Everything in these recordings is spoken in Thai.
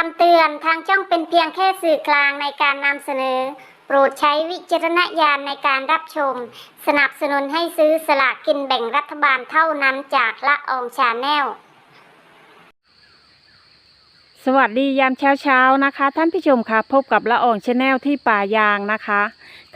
คำเตือนทางช่องเป็นเพียงแค่สื่อกลางในการนำเสนอ โปรดใช้วิจารณญาณในการรับชม สนับสนุนให้ซื้อสลากกินแบ่งรัฐบาลเท่านั้นจากละอองชาแนล สวัสดียามเช้าเช้าๆนะคะ ท่านผู้ชมค่ะพบกับละอองชาแนลที่ป่ายางนะคะ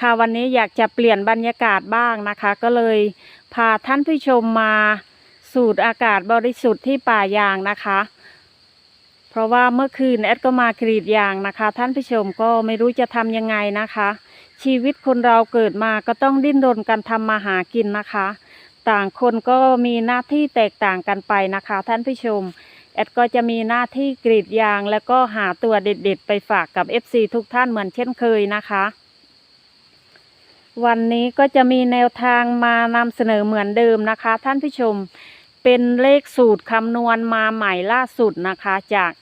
ค่ะวันนี้อยากจะเปลี่ยนบรรยากาศบ้างนะคะ ก็เลยพาท่านผู้ชมมาสูดอากาศบริสุทธิ์ที่ป่ายางนะคะ เพราะว่าเมื่อคืนแอดก็มากรีดยางนะคะ ท่านผู้ชมก็ไม่รู้จะทำยังไงนะคะ ชีวิตคนเราเกิดมาก็ต้องดิ้นรนกันทำมาหากินนะคะ ต่างคนก็มีหน้าที่แตกต่างกันไปนะคะ ท่านผู้ชมแอดก็จะมีหน้าที่กรีดยาง แล้วก็หาตัวเด็ดๆ ไปฝากกับ FC ทุกท่านเหมือนเช่นเคยนะคะ วันนี้ก็จะมีแนวทางมานำเสนอเหมือนเดิมนะคะ ท่านผู้ชม เป็นเลขสูตรคำนวณมาใหม่ล่าสุดนะคะ จาก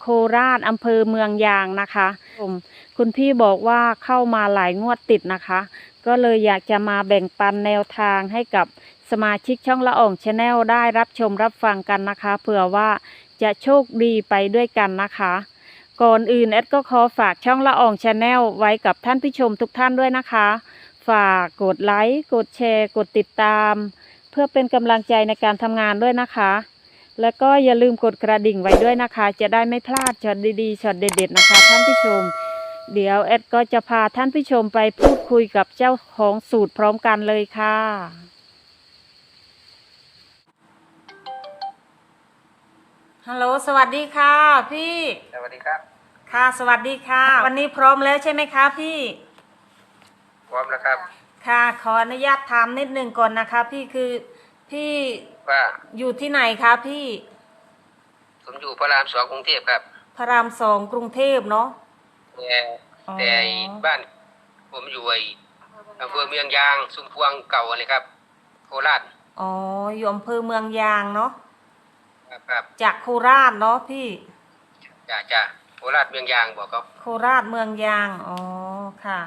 โคราชอำเภอเมืองยางนะคะผมคุณพี่บอกว่าเข้ามาหลายงวดติดนะคะ ก็เลยอยากจะมาแบ่งปันแนวทางให้กับสมาชิกช่องละอ่องชาแนลได้รับชมรับฟังกันนะคะเผื่อว่าจะโชคดีไปด้วยกันนะคะ ก่อนอื่นแอดก็ขอฝากช่องละอ่องชาแนลไว้กับท่านผู้ชมทุกท่านด้วยนะคะ ฝากกดไลค์กดแชร์ กดติดตาม เพื่อเป็นกำลังใจในการทำงานด้วยนะคะ แล้วก็อย่าลืมกดกระดิ่งไว้ด้วยนะคะ จะได้ไม่พลาดช็อตดีๆช็อตเด็ดๆนะคะ ท่านผู้ชม เดี๋ยวแอดก็จะพาท่านผู้ชมไปพูดคุยกับเจ้าของสูตรพร้อมกันเลยค่ะฮัลโหลสวัสดีค่ะ พี่ สวัสดีครับ ค่ะสวัสดีค่ะ วันนี้พร้อมแล้วใช่ไหมคะพี่ พร้อมแล้วครับ ค่ะ ขออนุญาตถามนิดนึงก่อนนะคะ พี่คือพี่ว่าอยู่ที่ไหนคะพี่ ผมอยู่พระรามสองกรุงเทพครับ พระรามสองกรุงเทพเนาะแต่อ๋อแต่ไอ้บ้าน ผมอยู่ไอ้อำเภอเมืองยางสุมพวงเก่าเลยครับ โคราชอ๋ออยู่อำเภอเมืองยางเนาะครับครับจากโคราชเนาะพี่จ้าจ้าโคราชเมืองยางบอกครับโคราชเมืองยางอ๋อค่ะ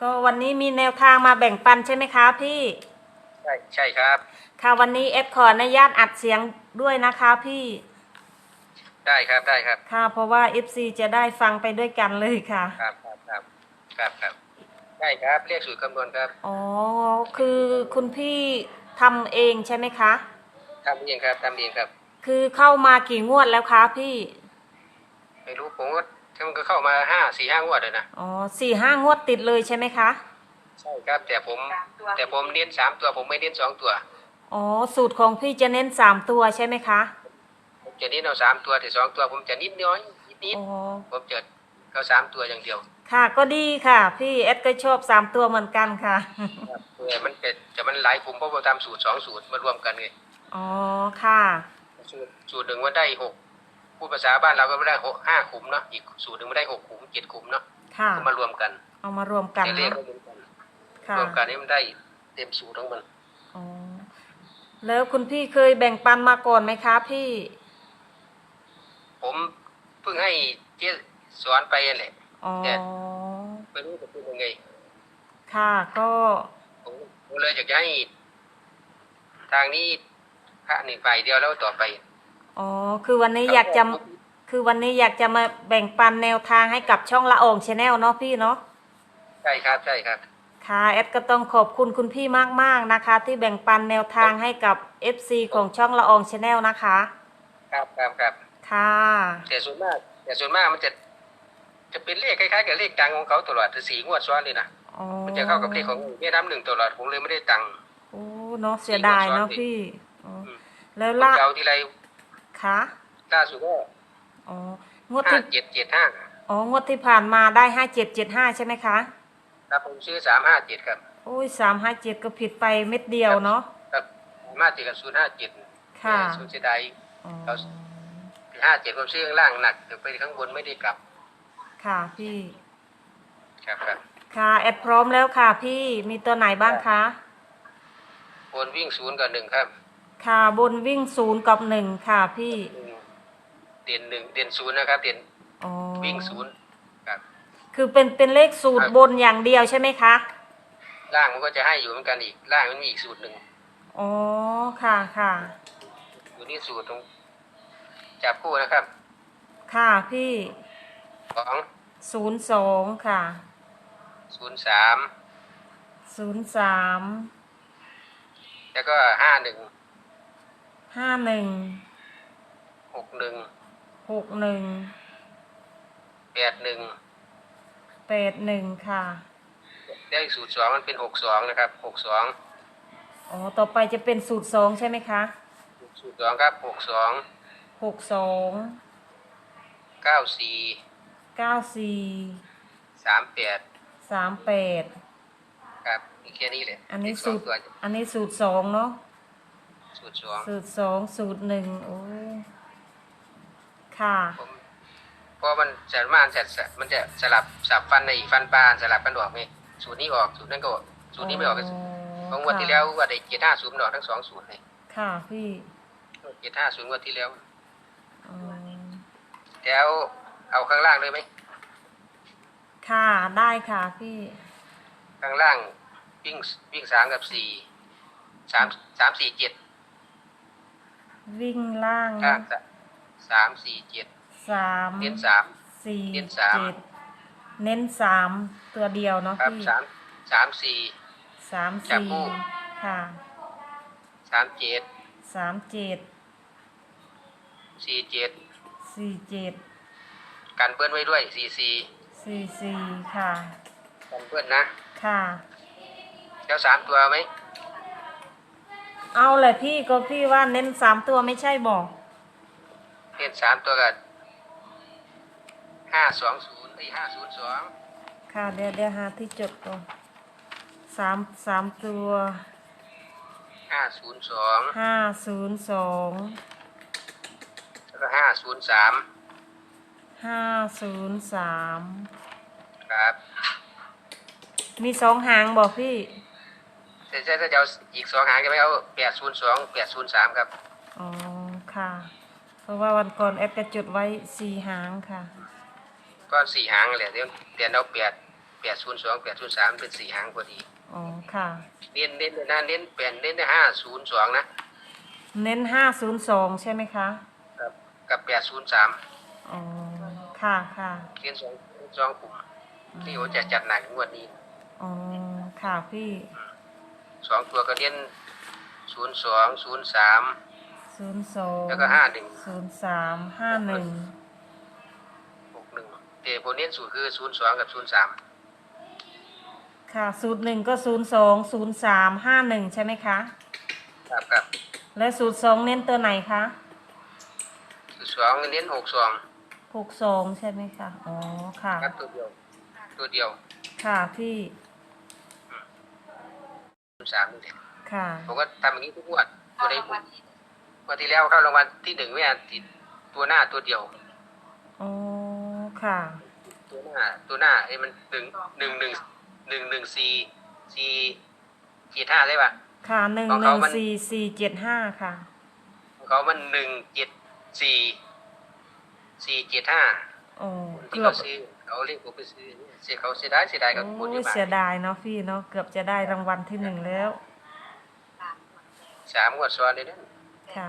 ก็วันนี้มีแนวทางมาแบ่งปันใช่ไหมคะพี่ ใช่ใช่ครับ ค่ะวันนี้เอฟขออนุญาตอัดเสียงด้วยนะคะพี่ ได้ครับได้ครับ ค่ะ เพราะว่า FC จะได้ฟังไปด้วยกันเลยค่ะ ครับครับครับครับครับได้ครับเรียกสูตรคำนวณครับอ๋อ คือคุณพี่ทำเองใช่ไหมคะ ทำเองครับทำเองครับ คือเข้ามากี่งวดแล้วคะพี่ ไม่รู้ผมก็ มันก็เข้ามาห้าสี่ห้างวดเลยนะอ๋อสี่ห้างวดติดเลยใช่ไหมคะ ใช่ครับ แต่ผมแต่ผมเน้นสามตัวผมไม่เน้นสองตัว อ๋อ สูตรของพี่จะเน้นสามตัวใช่ไหมคะ ผมจะเน้นเอาสามตัวแต่สองตัวผมจะนิดน้อยนิดนิดอ๋อ ผมจะเอาสามตัวอย่างเดียวค่ะ ก็ดีค่ะ พี่เอสก็ชอบสามตัวเหมือนกันค่ะ แต่มันเป็นจะมันหลายขุมเพราะว่าทำสูตรสองสูตรมารวมกันไงอ๋อ ค่ะ สูตรสูตรหนึ่งมันได้หก ผู้ภาษาบ้านเราก็ไม่ได้หกห้าขุมเนาะอีกสูตรหนึ่งไม่ได้หกขุมเจ็ดขุมเนาะค่ะก็มารวมกัน เอามารวมกันแต่เลขเนก็อะเหมือนกันค่ะรวมกันนี่มันได้เต็มสูตรของมันอ๋อแล้วคุณพี่เคยแบ่งปันมาก่อนไหมคะพี่ ผมเพิ่งให้เจ๊สอนไปนั่นแหละอ๋อแต่ไม่รู้จะเป็นยังไง ค่ะก็ผมผมเลยอยากจะให้ทางนี้พระหนึ่งฝ่ายเดียวแล้วต่อไป อ๋อ คือวันนี้อยากจะ คือวันนี้อยากจะมาแบ่งปันแนวทางให้กับช่องละอองชาแนลเนาะพี่เนาะ ใช่ครับใช่ครับ ค่ะแอดก็ต้องขอบคุณคุณพี่มากๆนะคะ ที่แบ่งปันแนวทางให้กับ FC ของช่องละอองชาแนลนะคะ ครับครับครับค่ะ แต่ส่วนมากแต่ส่วนมากมันจะ จะเป็นเลขคล้ายๆกับเลขดังของเขาตลอดถึงสี่งวดซ้อนเลยนะอ๋อมันจะเข้ากับเลขของแม่น้ำหนึ่งตลอดผมเลยไม่ได้ตังค์ โอ้เนาะเสียดายเนาะพี่อ๋ออืมแล้วผมล่าจะเอาทีไร ค่ะล่าสุดก็อ๋องวดห้าที่เจ็ดเจ็ดห้าอ๋องวดที่ผ่านมาได้ห้าเจ็ดเจ็ดห้าใช่ไหมคะครับผมซื้อสามห้าเจ็ดครับโอ้ยสามห้าเจ็ดก็ผิดไปเม็ดเดียวเนาะครับห้าเจ็ดกับศูนย์ห้าเจ็ดค่ะศูนย์เสียดาย อ๋อเรา ห้าเจ็ดผมซื้อข้างล่างหนักเดี๋ยวไปข้างบนไม่ได้กลับ ค่ะพี่ครับครับค่ะแอดพร้อมแล้วค่ะ พี่มีตัวไหนบ้างคะ บนวิ่งศูนย์กับหนึ่งครับ ค่ะบนวิ่งศูนย์กับหนึ่งค่ะพี่เด่นหนึ่งเด่นศูนย์นะครับเด่นอ๋อวิ่งศูนย์ครับคือเป็นเป็นเลขสูตรครับบนอย่างเดียวใช่ไหมคะล่างมันก็จะให้อยู่เหมือนกันอีกล่างมันมีอีกสูตรหนึ่งอ๋อค่ะค่ะ อยู่ที่สูตรตรงจับคู่นะครับค่ะพี่สองศูนย์สองค่ะศูนย์สามศูนย์สามแล้วก็ห้าหนึ่ง ห้าหนึ่งหกหนึ่งหกหนึ่งแปดหนึ่งแปดหนึ่งค่ะแล้วอีกสูตรสองมันเป็นหกสองนะครับหกสองอ๋อต่อไปจะเป็นสูตรสองใช่ไหมคะสูตรสองครับหกสองหกสองเก้าสี่เก้าสี่สามแปดสามแปดครับมีแค่นี้แหละอันนี้เลขสสูองตรตัวอันนี้สูตรสองเนาะ สูตรสองสูตรสองสูตรหนึ่งโอ้ยค่ะ ผมเพราะมันจะมานจะมันจะสลับสับฟันในอีกฟันปลาสลับกันออกไงสูตรนี้ออกสูตรนั้นก็ออกสูตรนี้ไม่ออกก็เพราะงวดที่แล้วว่าได้เจ็ดห้าศูนย์ออกทั้งสองสูตรเลยค่ะพี่เจ็ดห้าศูนย์งวดที่แล้วอืมแล้วเอาข้างล่างเลยไหมค่ะได้ค่ะพี่ ข้างล่างวิ่งวิ่งสามกับสี่สามสามสี่เจ็ด วิ่งล่างข้างสามสี่เจ็ดสามเน้นสามสี่เน้นสามเจ็ดเน้นสามตัวเดียวเนาะครับพี่สามสามสี่สามจับสี่คู่ค่ะสามเจ็ดสามเจ็ดสี่เจ็ดสี่เจ็ดกันเบิ้ลไว้ด้วยสี่สี่สี่สี่ค่ะกันเบิ้ลนะ ค่ะแล้วสามตัวไหม เอาเลยพี่ก็พี่ว่าเน้นสามตัวไม่ใช่บอกเล่นสามตัวกันห้าสองศูนย์ไอ้ห้าศูนย์สองค่ะเดี๋ยวเดี๋ยวหาที่จดก่อนสามสามตัวห้าศูนย์สองห้าศูนย์สองแล้วก็ห้าศูนย์สามห้าศูนย์สามครับ มีสองหางบอกพี่ แต่ถ้าจะเอาอีกสองหางจะไม่เอาแปดศูนย์สองแปดศูนย์สามครับอ๋อค่ะ เพราะว่าวันก่อนแอปจะจดไว้สี่หางค่ะ ก็สี่หางแหละเดี๋ยวเดี๋ยวเอาแปดแปดศูนย์สองแปดศูนย์สามเป็นสี่หางพอดีอ๋อค่ะ เน้นเน้นเลยนะเน้นแปดเน้นได้ห้าศูนย์สองนะเน้นห้าศูนย์สองใช่ไหมคะครับกับแปดศูนย์สามอ๋อค่ะค่ะเน้นสองสองกลุ่มที่โอจะจัดหนักงวดนี้อ๋อค่ะพี่ สองตัวก็เน้นศูนย์สองศูนย์สามศูนย์สองแล้วก็ห้าหนึ่งศูนย์สามห้าหนึ่งหกหนึ่งแต่ผมเน้นสูตรคือศูนย์สองกับศูนย์สามค่ะสูตรหนึ่งก็ศูนย์สองศูนย์สามห้าหนึ่งใช่ไหมคะ ครับครับและสูตรสองเน้นตัวไหนคะสูตรสองเน้นหกสองหกสองใช่ไหมคะ อ๋อ ค่ะ ครับตัวเดียว ตัวเดียว ค่ะพี่ศูนย์ สามนี่แหละค่ะผมก็ทำอย่างนี้ทุกงวดตัวใดผมงวดที่แล้วเข้ารางวัลที่หนึ่งไม่อ่านติดตัวหน้าตัวเดียวอ๋อค่ะ ตัวหน้าตัวหน้าไอ้มันหนึ่งหนึ่งหนึ่งหนึ่งหนึ่งสี่สี่เจ็ดห้าได้ปะค่ะหนึ่งของหเขานึ่งมันสี่สี่เจ็ดห้าค่ะของเขามันหนึ่งเจ็ดสี่สี่เจ็ดห้าโอ้ที่เกือเขาบ ซื้อเขาเรียกผมไปซื้อเสียเขาเสียดายเสียดายกับคนโอ้ที่ยมาเสียดายเนาะพี่เนาะเกือบจะได้รางวัลที่หนึ่งแล้ว สามงวดซ้อนเลยนะค่ะ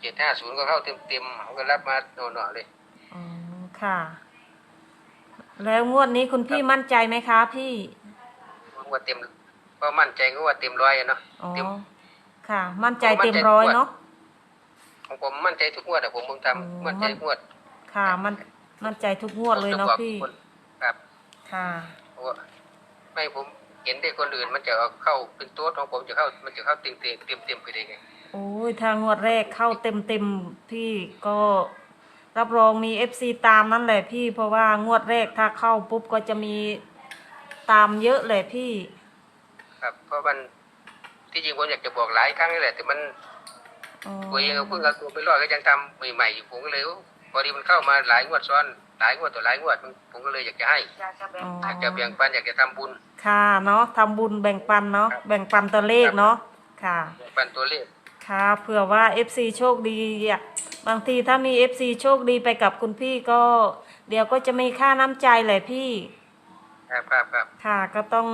เจ็ดห้าศูนย์ก็เข้าเต็มเต็มๆเขาก็รับมาโน่นๆเลย อ๋อค่ะ แล้วงวดนี้คุณพี่มั่นใจไหมคะพี่งวดเต็มก็มั่นใจก็ว่าเต็มร้อยอะเนาะอ๋อเต็ม ค่ะ มั่นใจเต็มร้อยเนาะ ของผมมั่นใจทุกงวดอะผมผมอืมทำมั่นใจทุกงวด ค่ะ มัน มั่นใจทุกงวดเลยเนาะผมจบอกพี่ทุกคนครับ ค่ะเพราะว่าไม่ผมเห็นได้คนอื่นมันจะเอาเข้าเป็นตัวของผมจะเข้ามันจะเข้าเต็มเต็มเต็มเต็มๆไปเลยไงโอ้ยทางงวดแรกเข้าเต็มเต็มๆพี่ก็รับรองมีเอฟซีตามนั่นแหละพี่ เพราะว่างวดแรกถ้าเข้าปุ๊บก็จะมีตามเยอะเลยพี่ ครับ เพราะมันที่จริงผมอยากจะบอกหลายครั้งนี่แหละ แต่มันอ๋อตัวเองก็เพิ่งเอาตัวไปรอดก็ยังทำใหม่ๆอยู่ผมก็เลยโอ้พอดีมันเข้ามาหลายงวดซ้อนหลายงวดต่อหลายงวดผมก็เลยอยากจะให้อ๋อ อยากจะแบ่งปันอยากจะทำบุญ ค่ะเนาะทำบุญแบ่งปันเนาะแบ่งปันตัวเลขเนาะค่ะ แบ่งปันตัวเลขค่ะเผื่อว่า FC โชคดีอะบางทีถ้ามี FC โชคดีไปกับคุณพี่ก็ เดี๋ยวก็จะมีค่าน้ำใจแหละพี่ ครับครับครับค่ะ ก็ต้อง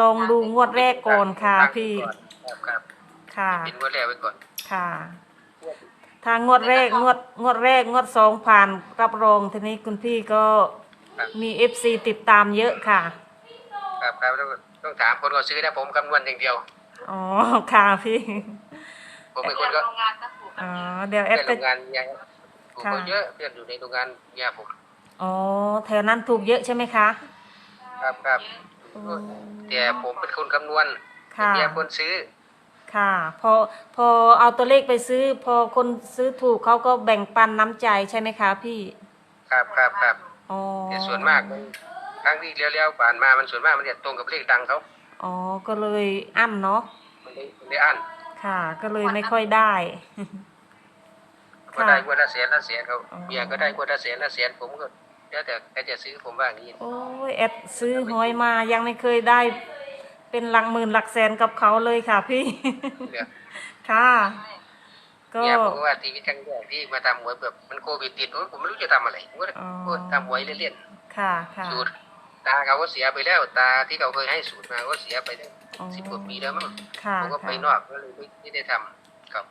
ลองดูงวดแรกก่อนค่ะ พี่ ครับครับค่ะ เป็นงวดแรกไว้ก่อน ค่ะ ทางงวดแรกงวดงวดแรกงวดสองผ่านรับรองทีนี้คุณพี่ก็ครับ มีเอฟซีติดตามเยอะค่ะ ครับครับต้องต้องถามคนก็ซื้อนะผมคำนวณอย่างเดียว อ๋อ ค่ะพี่ ผมเป็นคนก็โรงงานก็ถูกอ๋อ เดี๋ยวแอเพื่ดอนก็โรงงานเนี่ยผมค่ะก็เยอะเพื่อนอยู่ในโรงงานเนี่ยผมอ๋อ แถวนั้นถูกเยอะใช่ไหมคะครับครับ อืมแต่ผมเป็นคนคำนวณค่ะ เมียคนซื้อ ค่ะพอพอเอาตัวเลขไปซื้อ พอคนซื้อถูกเขาก็แบ่งปันน้ำใจใช่ไหมคะพี่ครับครับครับอ๋อแต่ส่วนมากมันครั้งที่เลี้ยวๆผ่านมามันส่วนมากมันจะตรงกับเลขดังเขาอ๋อก็เลยอั้นเนาะมันได้มันได้อันค่ะ ก็เลยไม่ค่อยได้ก็ได้กว่าละแสนละแสนเขาอ๋อเมียก็ได้กว่าละแสนละแสนผมก็แล้วแต่ใครจะซื้อผมว่าอย่างนี้โอ้ยแอดซื้อหวยมายังไม่เคยได้ เป็นหลักหมื่นหลักแสนกับเขาเลยค่ะพี่ เนี่ยค่ะ ก็เมียผมก็ว่าทีวิตครั้งแรกที่มาทำหวยแบบมันโควิดติดโอ้ยผมไม่รู้จะทำอะไรผมก็เลยอ๋อ โอ้ยทำหวยเล่นค่ะค่ะๆสูตร ตาเขาก็เสียไปแล้วตาที่เขาเคยให้สูตรมาก็เสียไปตั้งอ๋อสิบกว่าปีแล้วมั้งค่ะผมก็ไปค่ะนอกก็เลยไม่ไม่ได้ทำกับ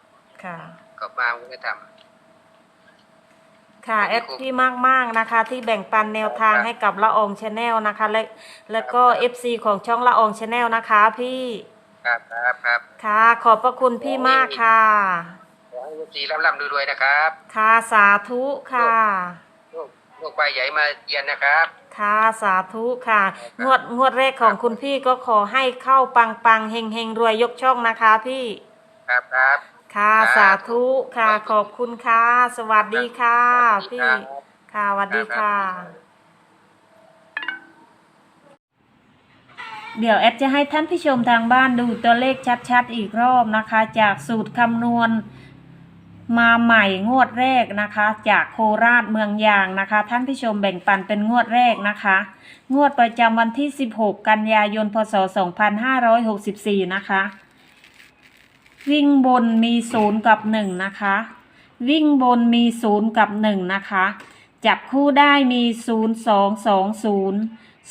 ค่ะกับมาผมก็ทำ ค่ะแอดที่มากมากๆนะคะ ที่แบ่งปันแนวทางให้กับละอองชาแนลนะคะ และแล้วก็ FC ของช่องละอองชาแนลนะคะ พี่ครับครับครับค่ะ ขอบพระคุณพี่มากค่ะขอให้ลูกจีร่ำร่ำรวยๆนะครับ ค่ะสาธุค่ะลูกลูกปลาใหญ่มาเยียนนะครับ ค่ะสาธุค่ะ งวดงวดแรกของคุณพี่ก็ขอให้เข้าปังปังเฮงเฮงรวยยกช่องนะคะพี่ ครับครับ ค่ะครับสาธุค่ะ ขอบคุณค่ะ สวัสดีค่ะสวัสดีพี่ครับค่ะสวัสดีครัค่ะบเดี๋ยวแอดจะให้ท่านผู้ชมทางบ้านดูตัวเลขชัดๆ อีกรอบนะคะ จากสูตรคำนวณมาใหม่งวดแรกนะคะ จากโคราชเมืองยางนะคะ ท่านผู้ชมแบ่งปันเป็นงวดแรกนะคะ งวดประจำวันที่ 16 กันยายน พศ 2564 นะคะ วิ่งบนมีศูนย์กับหนึ่งนะคะ วิ่งบนมีศูนย์กับหนึ่งนะคะ จับคู่ได้มีศูนย์สองสองศูนย์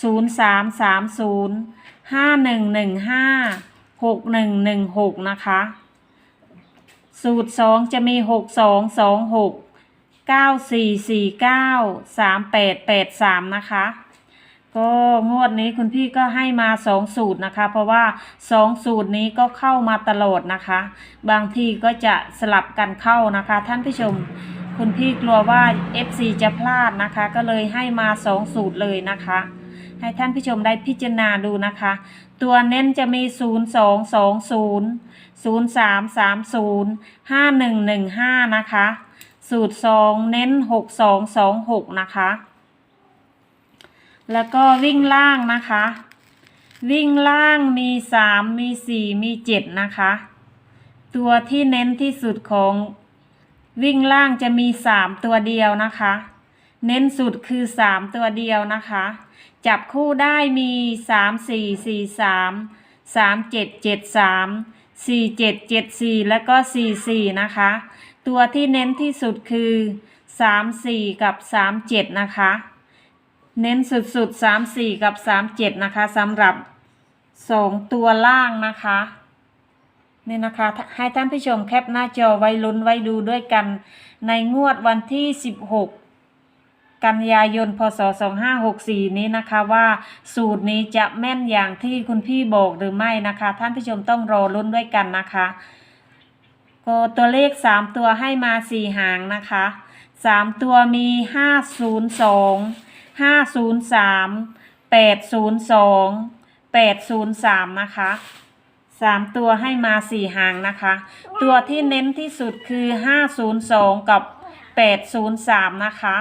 ศูนย์สามสามศูนย์ห้าหนึ่งหนึ่งห้าหกหนึ่งหนึ่งหกนะคะ สูตรสองจะมีหกสองสองหกเก้าสี่สี่เก้าสามแปดแปดสามนะคะ ก็งวดนี้คุณพี่ก็ให้มา2สูตรนะคะ เพราะว่า2สูตรนี้ก็เข้ามาตลอดนะคะ บางทีก็จะสลับกันเข้านะคะ ท่านผู้ชม คุณพี่กลัวว่า FC จะพลาดนะคะ ก็เลยให้มา2สูตรเลยนะคะ ให้ท่านผู้ชมได้พิจารณาดูนะคะ ตัวเน้นจะมี 0 2 2 0 0 3 3 0 5 1 1 5 นะคะ สูตร 2 เน้น 6 2 2 6 นะคะ แล้วก็วิ่งล่างนะคะ วิ่งล่างมี3มี4มี7นะคะ ตัวที่เน้นที่สุดของวิ่งล่างจะมี3ตัวเดียวนะคะ เน้นสุดคือ3ตัวเดียวนะคะ จับคู่ได้มี3 4 4 3 3 7 7 3 4 7 7 4แล้วก็4 4นะคะ ตัวที่เน้นที่สุดคือ3 4กับ3 7นะคะ เน้นสุดๆ3 4กับ3 7นะคะสำหรับ2ตัวล่างนะคะนี่นะคะ ให้ท่านผู้ชมแคปหน้าจอไว้ลุ้นไว้ดูด้วยกันในงวดวันที่ 16กันยายนพศ 2564 นี้นะคะว่าสูตรนี้จะแม่นอย่างที่คุณพี่บอกหรือไม่นะคะ ท่านผู้ชมต้องรอลุ้นด้วยกันนะคะก็ตัวเลข 3 ตัวให้มา 4 หางนะคะ 3 ตัวมี 502 503 802 803นะคะ3ตัวให้มา4หางนะคะ ตัวที่เน้นที่สุดคือ502กับ803นะคะ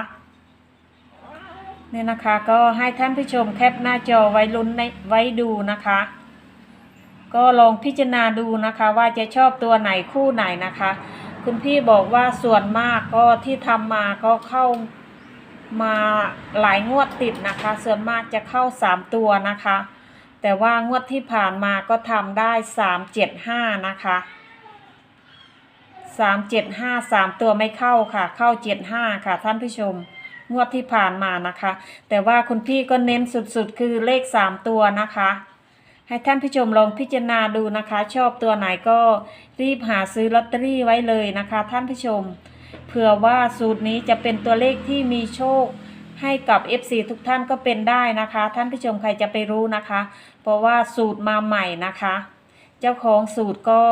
เนี่ยนะคะก็ให้ท่านผู้ชมแคปหน้าจอไว้ลุ้นในไว้ดูนะคะ ก็ลองพิจารณาดูนะคะว่าจะชอบตัวไหนคู่ไหนนะคะ คุณพี่บอกว่าส่วนมากก็ที่ทำมาก็เข้า มาหลายงวดติดนะคะ ส่วนมากจะเข้า 3 ตัวนะคะ แต่ว่างวดที่ผ่านมาก็ทำได้ 375 นะคะ 375 3 ตัวไม่เข้าค่ะ เข้า 75 ค่ะท่านผู้ชม งวดที่ผ่านมานะคะ แต่ว่าคุณพี่ก็เน้นสุดๆ คือเลข 3 ตัวนะคะให้ท่านผู้ชมลองพิจารณาดูนะคะ ชอบตัวไหนก็รีบหาซื้อลอตเตอรี่ไว้เลยนะคะ ท่านผู้ชม เผื่อว่าสูตรนี้จะเป็นตัวเลขที่มีโชคให้กับ FC ทุกท่านก็เป็นได้นะคะ ท่านผู้ชมใครจะไปรู้นะคะ เพราะว่าสูตรมาใหม่นะคะ เจ้าของสูตรก็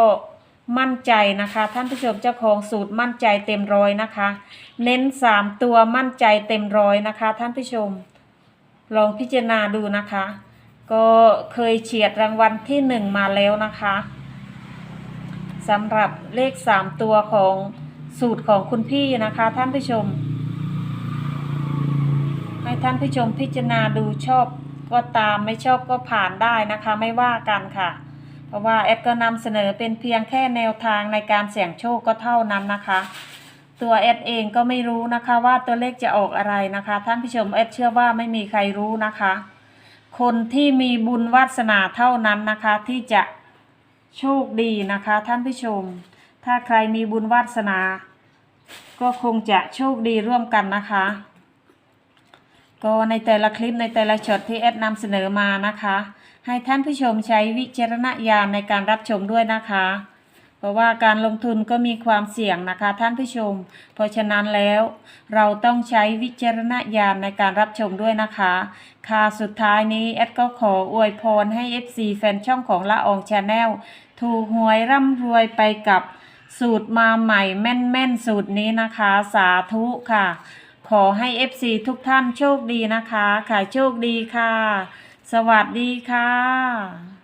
มั่นใจนะคะ ท่านผู้ชมเจ้าของสูตรมั่นใจเต็มร้อยนะคะ เน้นสามตัวมั่นใจเต็มร้อยนะคะ ท่านผู้ชม ลองพิจารณาดูนะคะ ก็เคยเฉียดรางวัลที่หนึ่งมาแล้วนะคะสำหรับเลขสามตัวของ สูตรของคุณพี่นะคะท่านผู้ชม ให้ท่านผู้ชมพิจารณาดูชอบก็ตามไม่ชอบก็ผ่านได้นะคะไม่ว่ากันค่ะ เพราะว่าแอดก็นำเสนอเป็นเพียงแค่แนวทางในการเสี่ยงโชคก็เท่านั้นนะคะ ตัวแอดเองก็ไม่รู้นะคะว่าตัวเลขจะออกอะไรนะคะ ท่านผู้ชมแอดเชื่อว่าไม่มีใครรู้นะคะ คนที่มีบุญวาสนาเท่านั้นนะคะที่จะโชคดีนะคะท่านผู้ชม ถ้าใครมีบุญวาสนา ก็คงจะโชคดีร่วมกันนะคะ ก็ในแต่ละคลิปในแต่ละช็อตที่แอดนำเสนอมานะคะ ให้ท่านผู้ชมใช้วิจารณญาณในการรับชมด้วยนะคะ เพราะว่าการลงทุนก็มีความเสี่ยงนะคะ ท่านผู้ชม เพราะฉะนั้นแล้ว เราต้องใช้วิจารณญาณในการรับชมด้วยนะคะ ค่ะสุดท้ายนี้แอดก็ขออวยพรให้ FC แฟนช่องของละอองชาแนลถูกหวยร่ำรวยไปกับ สูตรมาใหม่แม่นๆ สูตรนี้นะคะ สาธุค่ะ ขอให้ FC ทุกท่านโชคดีนะคะ ค่ะโชคดีค่ะ สวัสดีค่ะ